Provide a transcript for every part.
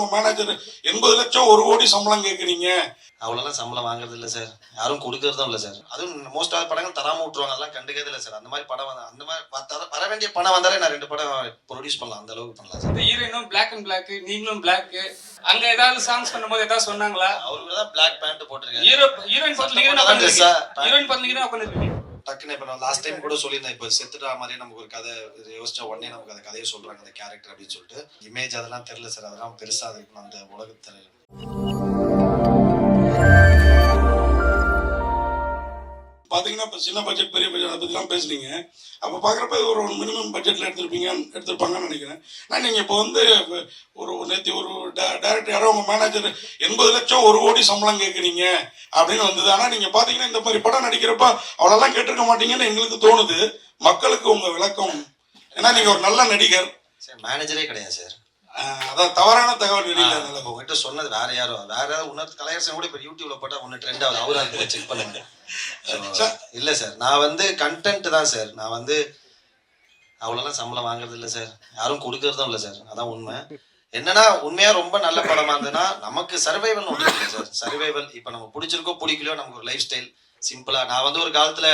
உங்க மேனேஜர் எண்பது லட்சம் ஒரு கோடி சம்பளம் கேக்குறீங்க. அவ்வளோலாம் சம்பளம் வாங்குறது இல்லை சார் யாரும் கொடுக்கறதும் இல்லை சார் அதுவும் மோஸ்ட் ஆஃப் படங்கள் தராம விட்டுருவாங்க. அதெல்லாம் கண்டுக்கிறது இல்லை சார் அந்த மாதிரி படம் வந்து அந்த மாதிரி வர வேண்டிய பணம் வந்தாலே நான் ரெண்டு படம் ப்ரொடியூஸ் பண்ணலாம். அந்த அளவுக்கு பண்ணலாம் சார் ஹீரோயினும் பிளாக் அண்ட் பிளாக் நீங்களும் பிளாக் அங்க ஏதாவது சாங்ஸ் பண்ணும்போது ஏதாவது சொன்னாங்களா? அவருக்கு தான் பிளாக் பேண்ட் போட்டிருக்காரு. ஹீரோ ஹீரோயின் பத்தில ஹீரோயின் அதான் டக்குன்னு இப்போ நான் லாஸ்ட் டைம் கூட சொல்லியிருந்தேன். இப்போ செத்துட்டா மாதிரி நமக்கு ஒரு கதை இது யோசிச்சா உடனே நமக்கு அந்த கதையை சொல்றாங்க அந்த கேரக்டர் அப்படின்னு சொல்லிட்டு. இமேஜ் அதெல்லாம் தெரியல சார். அதெல்லாம் பெருசா அது அந்த உலகத்தில். பாத்தீங்கன்னா இப்ப சின்ன பட்ஜெட் பெரிய பட்ஜெட் அதை பத்திலாம் பேசுனீங்க. அப்ப பாக்குறப்ப இது ஒரு மினிமம் பட்ஜெட்ல எடுத்திருப்பீங்க எடுத்திருப்பாங்கன்னு நினைக்கிறேன். நான் நீங்க இப்போ வந்து ஒரு நேத்தி ஒரு டைரக்டர் யாரோ உங்க மேனேஜர் எண்பது லட்சம் ஒரு கோடி சம்பளம் கேக்குறீங்க அப்படின்னு வந்தது. ஆனா நீங்க பாத்தீங்கன்னா இந்த மாதிரி படம் நடிக்கிறப்ப அவ்வளோலாம் கேட்டிருக்க மாட்டீங்கன்னு எங்களுக்கு தோணுது. மக்களுக்கு உங்க விளக்கம். ஏன்னா நீங்க ஒரு நல்ல நடிகர். சார் மேனேஜரே கிடையாது சார். அதான் தவறான தகவல் வெளியில அதனால உங்ககிட்ட சொன்னது வேற யாரோ. வேற யாராவது உணர் கலையரசன் கூட இப்போ யூடியூப்ல போட்டா ஒன்று ட்ரெண்ட் ஆகுது. அவரு அதை செக் பண்ணுங்க. இல்ல சார். நான் வந்து கண்டென்ட் தான் சார். நான் வந்து அவ்வளோலாம் சம்பளம் வாங்குறது இல்லை சார். யாரும் கொடுக்கறதும் இல்லை சார். அதான் உண்மை. என்னன்னா உண்மையா ரொம்ப நல்ல படமா இருந்ததுன்னா நமக்கு சர்வைவல் ஒன்று இல்லை சார். சர்வைவல் இப்போ நம்ம பிடிச்சிருக்கோ பிடிக்கலையோ நமக்கு ஒரு லைஃப் ஸ்டைல் சிம்பிளா நான் வந்து ஒரு காலத்துல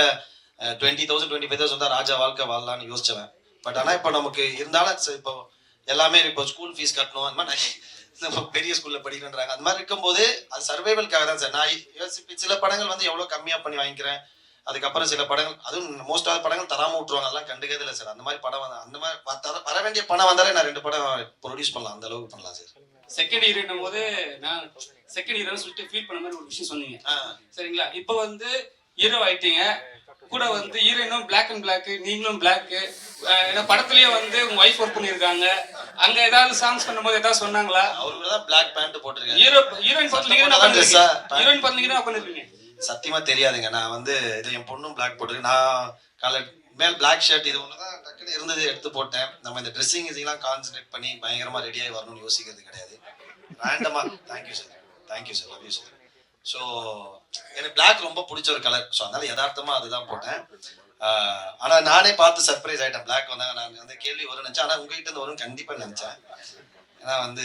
twenty thousand twenty five thousand தான் ராஜா வாழ்க்கை வாழலாம்னு யோசிச்சவன். பட் ஆனா இப்போ நமக்கு இருந்தாலும் இப்போ எல்லாமே இப்போ ஸ்கூல் ஃபீஸ் கட்டணும் அந்த மாதிரி பெரிய ஸ்கூல்ல படிக்கணுன்றாங்க அந்த மாதிரி இருக்கும்போது அது சர்வைவல்காக தான் சார் நான் யோசிப்பேன் சில படங்கள் வந்து எவ்வளவு கம்மியா பண்ணி வாங்கிக்கிறேன் அதுக்கப்புறம் சில படங்கள் அதுவும் மோஸ்ட் ஆஃப் படங்கள் தராம விட்டுருவாங்க. அதெல்லாம் கண்டுக்கிறது இல்லை சார் அந்த மாதிரி படம் வந்து அந்த மாதிரி தர- வர வேண்டிய பணம் வந்தாலே நான் ரெண்டு படம் ப்ரொடியூஸ் பண்ணலாம். அந்த அளவுக்கு பண்ணலாம் சார் செகண்ட் ஹீரோயின் போது நான் செகண்ட் ஹீரோன்னு சொல்லிட்டு ஃபீல் பண்ண மாதிரி ஒரு விஷயம் சொன்னீங்க. சரிங்களா? இப்போ வந்து ஹீரோ ஆயிட்டீங்க. கூட வந்து ஹீரோயினும் பிளாக் அண்ட் பிளாக் நீங்களும் பிளாக் ஏன்னா படத்துலயே வந்து உங்க ஒய்ஃப் ஒர்க் பண்ணிருக்காங்க அங்க ஏதாவது சாங்ஸ் பண்ணும்போது ஏதாவது சொன்னாங்களா? அவருக்கு தான் பிளாக் பேண்ட் போட்டிருக்காரு. ஹீரோ ஹீரோயின் பத்தில ஹீரோயின் ஹீரோயின் உட்காந்துருக்கீங்க சத்தியமா தெரியாதுங்க. நான் வந்து இது என் பொண்ணும் பிளாக் போட்டு நான் காலை மேல் பிளாக் ஷர்ட் இது ஒன்று தான் டக்குன்னு இருந்தது எடுத்து போட்டேன். நம்ம இந்த ட்ரெஸ்ஸிங் இதெல்லாம் கான்சென்ட்ரேட் பண்ணி பயங்கரமா ரெடியாகி வரணும்னு யோசிக்கிறது கிடையாது. ரேண்டமா thank you sir thank you sir love you sir so எனக்கு பிளாக் ரொம்ப பிடிச்ச ஒரு கலர் ஸோ அதனால யதார்த்தமாக அதுதான் போட்டேன். ஆனால் நானே பார்த்து சர்ப்ரைஸ் ஆகிட்டேன் பிளாக் வந்தாங்க நான் வந்து கேள்வி வரும்னு நினச்சேன். ஆனால் உங்ககிட்ட இருந்து வரும் கண்டிப்பாக நினச்சேன். ஏன்னா வந்து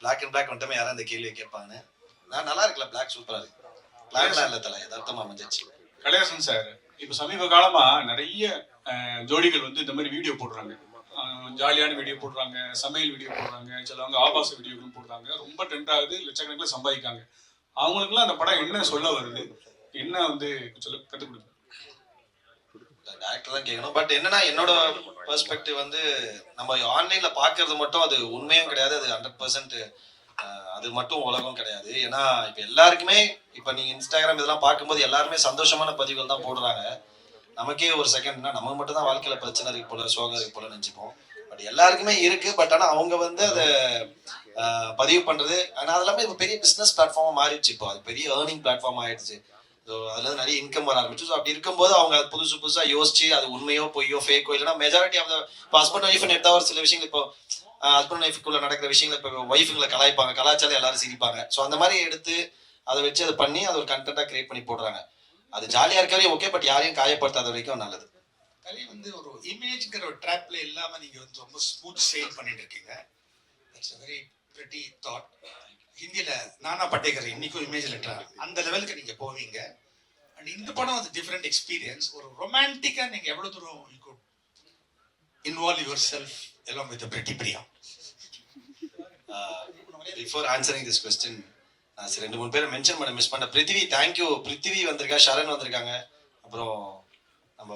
பிளாக் அண்ட் பிளாக் மட்டுமே யாரும் அந்த கேள்வியை கேட்பாங்க நான் நல்லா இருக்கல பிளாக் சூப்பராக இருக்கு. பிளாக்லாம் இல்லை தலை யதார்த்தமாக அமைஞ்சிச்சு கலையாசன் சார் இப்போ சமீப காலமாக நிறைய ஜோடிகள் வந்து இந்த மாதிரி வீடியோ போடுறாங்க. ஜாலியான வீடியோ போடுறாங்க சமையல் வீடியோ போடுறாங்க சிலவங்க ஆபாச வீடியோக்கள் போடுறாங்க. ரொம்ப ட்ரெண்ட் ஆகுது லட்சக்கணக்கில் சம்பாதிக்காங்க. அவங்களுக்குலாம் அந்த படம் என்ன சொல்ல வருது? என்ன வந்து சொல்ல கற்றுக் கொடுக்குது டேரக்டர் தான் கேட்கணும் பட் என்னன்னா என்னோட பெர்ஸ்பெக்டிவ் வந்து நம்ம ஆன்லைன்ல பாக்குறது மட்டும் அது உண்மையும் கிடையாது. அது ஹண்ட்ரட் பர்சன்ட் அது மட்டும் உலகம் கிடையாது. ஏன்னா இப்ப எல்லாருக்குமே இப்ப நீங்க இன்ஸ்டாகிராம் இதெல்லாம் பார்க்கும்போது எல்லாருமே சந்தோஷமான பதிவுகள் தான் போடுறாங்க. நமக்கே ஒரு செகண்ட்னா நமக்கு மட்டும் தான் வாழ்க்கையில பிரச்சனை இருக்கு போல சோகம் இருக்கு போல நினைச்சுப்போம். பட் எல்லாருக்குமே இருக்கு. பட் ஆனா அவங்க வந்து அதை பதிவு பண்றது. ஆனால் அது இப்போ பெரிய பிஸ்னஸ் பிளாட்ஃபார்ம் மாறிடுச்சு இப்போ. அது பெரிய ஏர்னிங் பிளாட்ஃபார்ம் ஆயிடுச்சு. ஸோ அதுல நிறைய இன்கம் வர ஆரம்பிச்சு. ஸோ அப்படி இருக்கும்போது அவங்க புதுசு புதுசாக யோசிச்சு அது உண்மையோ பொய்யோ ஃபேக்கோ இல்லைன்னா மெஜாரிட்டி ஆஃப் இப்போ ஹஸ்பண்ட் ஒய்ஃப் எடுத்தா ஒரு சில விஷயங்கள் இப்போ ஹஸ்பண்ட் ஒய்ஃபுக்குள்ள நடக்கிற விஷயங்கள் இப்போ ஒய்ஃபுங்களை கலாய்ப்பாங்க. கலாச்சாரம் எல்லாரும் சிரிப்பாங்க. ஸோ அந்த மாதிரி எடுத்து அதை வச்சு அதை பண்ணி அதை ஒரு கண்டென்ட்டாக கிரியேட் பண்ணி போடுறாங்க. அது ஜாலியா இருக்காலே ஓகே பட் யாரையும் காயப்படுத்தாத வரைக்கும் நல்லது. கலை வந்து ஒரு இமேஜ்ங்கிற ஒரு ட்ராப்ல இல்லாம நீங்க வந்து ரொம்ப ஸ்மூத் சேல் பண்ணிட்டு இருக்கீங்க. இட்ஸ் வெரி பிரிட்டி தாட் ஹிந்தியில நானா பட்டேகர் இன்னைக்கும் இமேஜ் லெட்டர் அந்த லெவலுக்கு நீங்க போவீங்க. அண்ட் இந்த படம் அது டிஃப்ரெண்ட் எக்ஸ்பீரியன்ஸ் ஒரு ரொமான்டிக்கா நீங்க எவ்வளவு தூரம் you could involve yourself எல்லாம் with pretty Priya before answering this question நான் சரி ரெண்டு மூணு பேரை மென்ஷன் பண்ண மிஸ் பண்ண. பிருத்திவி தேங்க்யூ பிருத்திவி வந்திருக்கா ஷரண் வந்திருக்காங்க. அப்புறம் நம்ம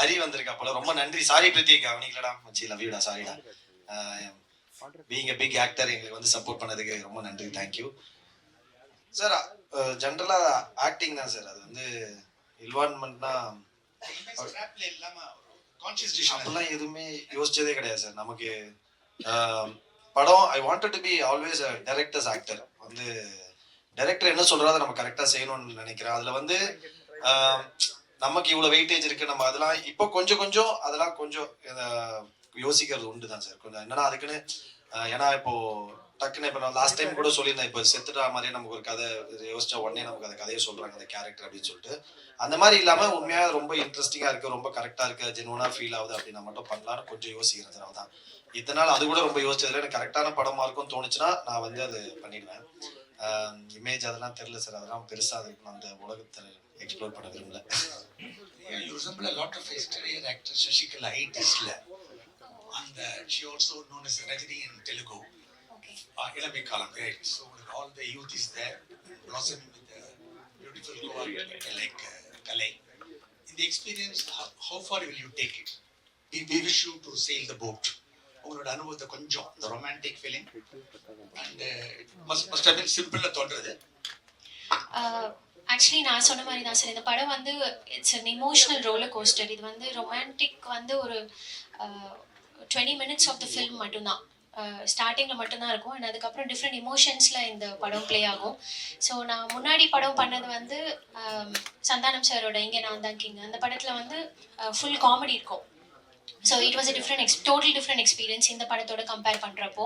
ஹரி வந்திருக்கா போல. ரொம்ப நன்றி. சாரி பிருத்திவிக்கு. கவனிக்கலடா மச்சி லவ் யூடா சாரிடா பீங் பிக் ஆக்டர் எங்களுக்கு வந்து சப்போர்ட் பண்ணதுக்கு ரொம்ப நன்றி. தேங்க்யூ சார் ஜென்ரலா ஆக்டிங் தான் சார் அது வந்து இன்வால்மெண்ட்னா அப்படிலாம் எதுவுமே யோசிச்சதே கிடையாது சார் நமக்கு படம் I wanted to be always directors actor வந்து டைரக்டர் என்ன சொல்றாரோ அதை நம்ம கரெக்டாக செய்யணும்னு நினைக்கிறேன். அதில் வந்து நமக்கு இவ்வளோ வெயிட்டேஜ் இருக்கு. நம்ம அதெல்லாம் இப்போ கொஞ்சம் கொஞ்சம் அதெல்லாம் கொஞ்சம் யோசிக்கிறது உண்டு தான் சார் கொஞ்சம் என்னன்னா அதுக்குன்னு ஏன்னா இப்போ டக்குன்னு இப்போ நான் லாஸ்ட் டைம் கூட சொல்லியிருந்தேன் இப்போ செத்துட்டா மாதிரியே நமக்கு ஒரு கதை யோசிச்சா உடனே நமக்கு அந்த கதையை சொல்றாங்க அந்த கேரக்டர் அப்படின்னு சொல்லிட்டு. அந்த மாதிரி இல்லாம உண்மையா ரொம்ப இன்ட்ரெஸ்டிங்கா இருக்கு ரொம்ப கரெக்டா இருக்கு ஜெனுவனா ஃபீல் ஆகுது அப்படின்னா மட்டும் பண்ணலான்னு கொஞ்சம் யோசிக்கிறதுனால தான். இத்தனை அது கூட ரொம்ப யோசிச்சதுல எனக்கு கரெக்டான படமா இருக்கும்னு தோணுச்சுன்னா நான் வந்து அது பண்ணிடுவேன். இமேஜ் அதெல்லாம் தெரியல சார் அதெல்லாம் பெருசா அது அந்த உலகத்தில் எக்ஸ்ப்ளோர் பண்ண விரும்பல. Yeah, you resemble a lot of exterior actress Shashikala, 80s la. And uh, she also known as Rajini in Telugu. Okay. Uh, Ilami Kalam, right? So all the youth is there, blossoming with the beautiful co-art like uh, Kalai. In the experience, how, how far will you take it? We, we wish you to sail the boat. உங்களோட அனுபவத்தை கொஞ்சம் the romantic feeling and uh, it must must have been simple தோன்றது actually Uh, நான் சொன்ன மாதிரி தான் சார் இந்த படம் வந்து it's an emotional roller coaster இது வந்து ரொமான்டிக் வந்து ஒரு twenty minutes of the film மட்டும்தான். ஸ்டார்டிங்கில் மட்டும்தான் இருக்கும். அண்ட் அதுக்கப்புறம் டிஃப்ரெண்ட் இமோஷன்ஸில் இந்த படம் ப்ளே ஆகும். ஸோ நான் முன்னாடி படம் பண்ணது வந்து ஆம், சந்தானம் சாரோட இங்கே நான் தான் கிங் அந்த படத்தில் வந்து ஃபுல் காமெடி இருக்கும். So it was a different ex total different experience இந்த படத்தோட கம்பேர் பண்ணுறப்போ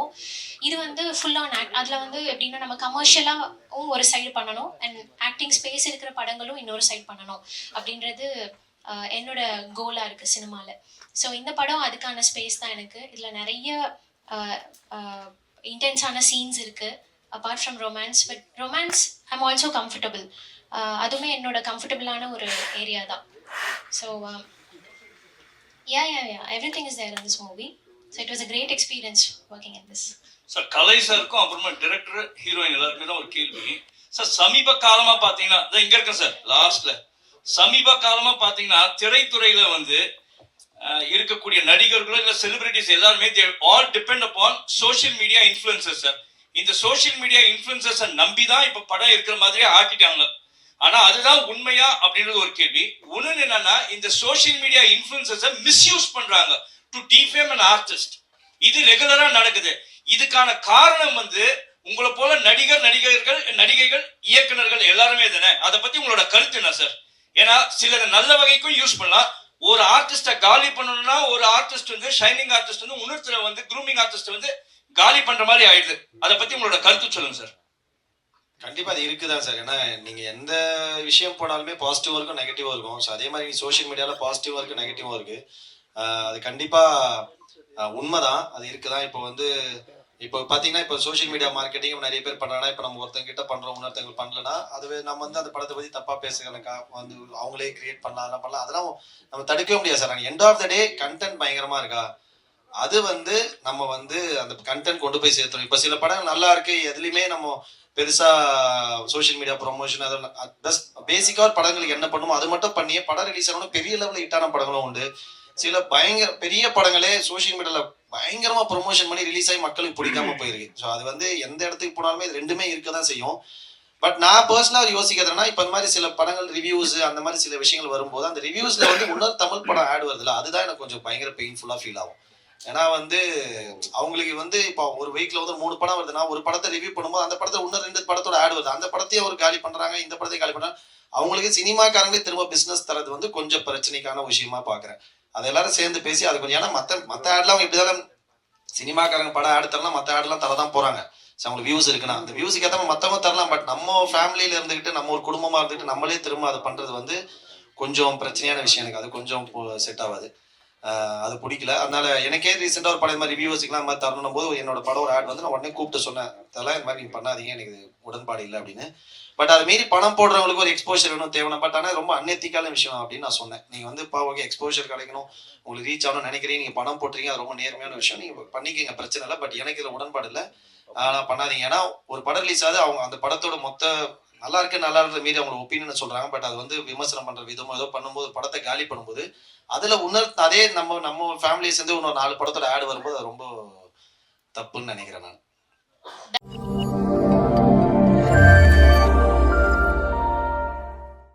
இது வந்து ஃபுல் ஆன் ஆக்ட் அதில் வந்து எப்படின்னா நம்ம கமர்ஷியலாகவும் ஒரு சைடு பண்ணணும். அண்ட் ஆக்டிங் ஸ்பேஸ் இருக்கிற படங்களும் இன்னொரு சைடு பண்ணணும். அப்படின்றது என்னோட கோலாக இருக்குது சினிமாவில் ஸோ இந்த படம் அதுக்கான ஸ்பேஸ் தான் எனக்கு. இதில் நிறைய இன்டென்ஸான சீன்ஸ் இருக்குது apart from romance but romance I'm also comfortable அதுவுமே என்னோட கம்ஃபர்டபுளான ஒரு ஏரியா தான். So yeah yeah yeah everything is there in this movie so it was a great experience working in this sir Kalai சாருக்கும் அப்புறமா director heroine எல்லாருக்குமே தான் ஒரு கேள்வி. சார் சமீப காலமாக பார்த்தீங்கன்னா இங்கே இருக்கேன் சார் லாஸ்ட்டில் சமீப காலமா பாத்தீங்கன்னா திரைத்துறையில வந்து இருக்கக்கூடிய நடிகர்களோ இல்ல செலிபிரிட்டிஸ் எல்லாருமே all depend upon social media influencer sir இந்த சோஷியல் மீடியா இன்ஃபுளுசர்ஸை நம்பி தான் இப்ப படம் இருக்கிற மாதிரியே ஆக்கிட்டாங்க. ஆனா அதுதான் உண்மையா அப்படின்றது ஒரு கேள்வி. ஒண்ணு என்னன்னா இந்த சோஷியல் மீடியா இன்ஃபுளுசர்ஸை மிஸ்யூஸ் பண்றாங்க. டு டிஃபேம் அன் ஆர்டிஸ்ட் இது ரெகுலரா நடக்குது. இதுக்கான காரணம் வந்து உங்களை போல நடிகர் நடிகர்கள் நடிகைகள் இயக்குனர்கள் எல்லாருமே தானே? அதை பத்தி உங்களோட கருத்து என்ன சார் ஏன்னா சிலர் நல்ல வகைக்கும் யூஸ் பண்ணலாம். ஒரு ஆர்டிஸ்ட காலி பண்ணணும்னா ஒரு ஆர்டிஸ்ட் வந்து ஷைனிங் ஆர்டிஸ்ட் வந்து உணர்த்துல வந்து க்ரூமிங் ஆர்டிஸ்ட் வந்து காலி பண்ற மாதிரி ஆயிடுது. அதை பத்தி உங்களோட கருத்து சொல்லுங்க சார் கண்டிப்பா அது இருக்குதான் சார் ஏன்னா நீங்க எந்த விஷயம் போனாலுமே பாசிட்டிவா இருக்கும் நெகட்டிவா இருக்கும். ஸோ அதே மாதிரி சோஷியல் மீடியால பாசிட்டிவா இருக்கு நெகட்டிவா இருக்கு. அது கண்டிப்பா உண்மைதான். அது இருக்குதான். இப்போ வந்து இப்போ பாத்தீங்கன்னா இப்போ சோஷியல் மீடியா மார்க்கெட்டிங் நிறைய பேர் பண்றாங்கன்னா இப்போ நம்ம ஒருத்தங்க கிட்ட பண்றோம் இன்னொருத்தங்க பண்ணலனா அதுவே நம்ம வந்து அந்த படத்தை பத்தி தப்பா பேசுகிறக்கா வந்து அவங்களே கிரியேட் பண்ணலாம் அதெல்லாம் பண்ணலாம். அதெல்லாம் நம்ம தடுக்கவே முடியாது sir. End of the day content பயங்கரமா இருக்கா? அது வந்து நம்ம வந்து அந்த கண்டென்ட் கொண்டு போய் சேர்த்துரும் இப்போ சில படங்கள் நல்லா இருக்கு. எதுலையுமே நம்ம பெருசா சோஷியல் மீடியா ப்ரொமோஷன் அதெல்லாம் பெஸ்ட் பேசிக்கா ஒரு படங்களுக்கு என்ன பண்ணுமோ அது மட்டும் பண்ணியே படம் ரிலீஸ் ஆகணும் பெரிய லெவலில் ஹிட்டான படங்களும் உண்டு. சில பயங்கர பெரிய படங்களே சோஷியல் மீடியால பயங்கரமா ப்ரொமோஷன் பண்ணி ரிலீஸ் ஆகி மக்களுக்கு பிடிக்காம போயிருக்கு. ஸோ அது வந்து எந்த இடத்துக்கு போனாலுமே இது ரெண்டுமே இருக்க தான் செய்யும். பட் நான் பர்சனலாக யோசிக்கிறதுனா இப்போ இந்த மாதிரி சில படங்கள் ரிவ்யூஸ் அந்த மாதிரி சில விஷயங்கள் வரும்போது அந்த ரிவ்யூஸ்ல வந்து இன்னொரு தமிழ் படம் ஆட் வருதுல அதுதான் எனக்கு கொஞ்சம் பயங்கர பெயின்ஃபுல்லாக ஃபீல் ஆகும். ஏன்னா வந்து அவங்களுக்கு வந்து இப்போ ஒரு வீக்ல வந்து மூணு படம் வருதுன்னா ஒரு படத்தை ரிவ்யூ பண்ணும்போது அந்த படத்தை இன்னும் ரெண்டு படத்தோட ஆட் வருது. அந்த படத்தையும் அவர் காலி பண்றாங்க இந்த படத்தையும் காலி பண்றாங்க. அவங்களுக்கு சினிமாக்காரங்களே திரும்ப பிசினஸ் தரது வந்து கொஞ்சம் பிரச்சனைக்கான விஷயமா பாக்குறேன். அது எல்லாரும் சேர்ந்து பேசி அது கொஞ்சம் ஏன்னா மற்ற மற்ற ஆட்லாம் அவங்க இப்படிதான் சினிமாக்காரங்க படம் ஆடு தரலாம் ஆடெலாம் ஆட்லாம் தரதான் போகிறாங்க சரி, அவங்களுக்கு வியூஸ் இருக்குன்னா அந்த வியூஸுக்கு ஏற்ற மற்றவங்க தரலாம் பட் நம்ம ஃபேமிலியில் இருந்துக்கிட்டு நம்ம ஒரு குடும்பமாக இருந்துக்கிட்டு நம்மளே திரும்ப அதை பண்ணுறது வந்து கொஞ்சம் பிரச்சனையான விஷயம் எனக்கு. அது கொஞ்சம் செட் ஆகாது. அது பிடிக்கல. அதனால எனக்கே ரீசெண்டாக ஒரு படம் மாதிரி ரிவ்யூஸ்க்குலாம் இந்த மாதிரி தரணும் போது என்னோட படம் ஒரு ஆட் வந்து நான் உடனே கூப்பிட்டு சொன்னேன். அதெல்லாம் இந்த மாதிரி நீங்கள் பண்ணாதீங்க எனக்கு உடன்பாடு இல்லை அப்படின்னு. பட் அது மீறி பணம் போடுறவங்களுக்கு ஒரு எக்ஸ்போஷர் வேணும் தேவையான பட் ஆனால் ரொம்ப அன்எத்திக்கான விஷயம் அப்படின்னு நான் சொன்னேன். நீங்கள் வந்து இப்போ ஓகே எக்ஸ்போஷர் கிடைக்கணும். உங்களுக்கு ரீச் ஆகணும்னு நினைக்கிறீங்க. நீங்கள் பணம் போட்டுறீங்க அது ரொம்ப நேர்மையான விஷயம். நீங்கள் பண்ணிக்கிங்க பிரச்சனை இல்லை. பட் எனக்கு இதில் உடன்பாடு இல்லை. ஆனால் பண்ணாதீங்க. ஏன்னா ஒரு படம் ரிலீஸ் ஆகுது அவங்க அந்த படத்தோட மொத்த நல்லா இருக்கு நல்லா இருக்கிற மீறி அவங்களோட ஒப்பீனியன் சொல்றாங்க. பட் அது வந்து விமர்சனம் பண்ற விதமோ ஏதோ பண்ணும்போது படத்தை காலி பண்ணும்போது அதுல உணர் அதே நம்ம நம்ம ஃபேமிலியை சேர்ந்து இன்னொரு நாலு படத்தோட ஆடு வரும்போது அது ரொம்ப தப்புன்னு நினைக்கிறேன் நான்.